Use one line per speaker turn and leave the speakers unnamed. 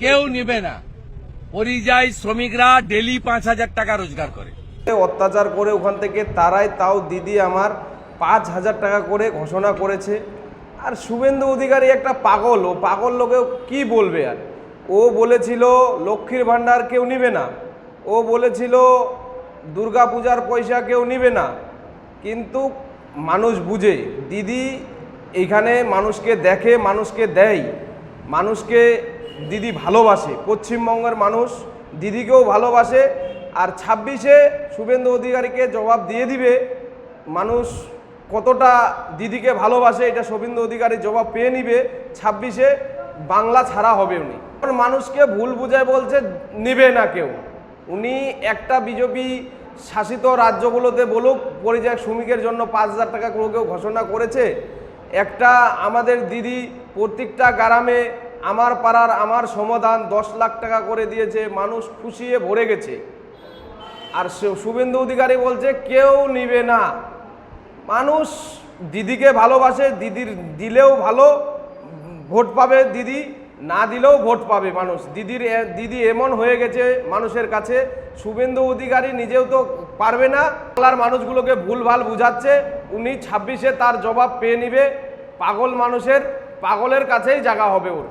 কেউ নেবে না। পরিযায়ী শ্রমিকরা ডেলি পাঁচ হাজার টাকা রোজগার করে।
অত্যাচার করে ওখান থেকে তারাই তাও দিদি আমার পাঁচ হাজার টাকা করে ঘোষণা করেছে। আর শুভেন্দু অধিকারী একটা পাগল, ও পাগল লোকে কি বলবে আর? ও বলেছিল লক্ষ্মীর ভাণ্ডার কেউ নিবে না। ও বলেছিল দুর্গা পূজার পয়সা কেউ নিবে না। কিন্তু মানুষ বুঝে, দিদি এইখানে মানুষকে দেখে, মানুষকে দেয়। মানুষকে দিদি ভালোবাসে, পশ্চিমবঙ্গের মানুষ দিদিকেও ভালোবাসে আর ছাব্বিশে শুভেন্দু অধিকারীকে জবাব দিয়ে দিবে। মানুষ কতটা দিদিকে ভালোবাসে এটা শুভেন্দু অধিকারী জবাব পেয়ে নিবে। ছাব্বিশে বাংলা ছাড়া হবে উনি। মানুষকে ভুল বুঝায় বলছে, নেবে না কেউ। উনি একটা বিজেপি শাসিত রাজ্যগুলোতে বলুক পরিযায়ী শ্রমিকের জন্য পাঁচ হাজার টাকা করে কেউ ঘোষণা করেছে। একটা আমাদের দিদি প্রত্যেকটা গ্রামে আমার পাড়ার আমার সমাধান দশ লাখ টাকা করে দিয়েছে, মানুষ খুশিয়ে ভরে গেছে। আর শুভেন্দু অধিকারী বলছে, কেউ নিবে না। মানুষ দিদিকে ভালোবাসে, দিদির দিলেও ভালো, ভোট পাবে দিদি, না দিলেও ভোট পাবে মানুষ। দিদির দিদি এমন হয়ে গেছে মানুষের কাছে, শুভেন্দু অধিকারী নিজেও তো পারবে না। বাংলার মানুষগুলোকে ভুলভাল বুঝাচ্ছে, উনি ছাব্বিশে তার জবাব পেয়ে নিবে। পাগল মানুষের, পাগলের কাছেই জায়গা হবে ওর।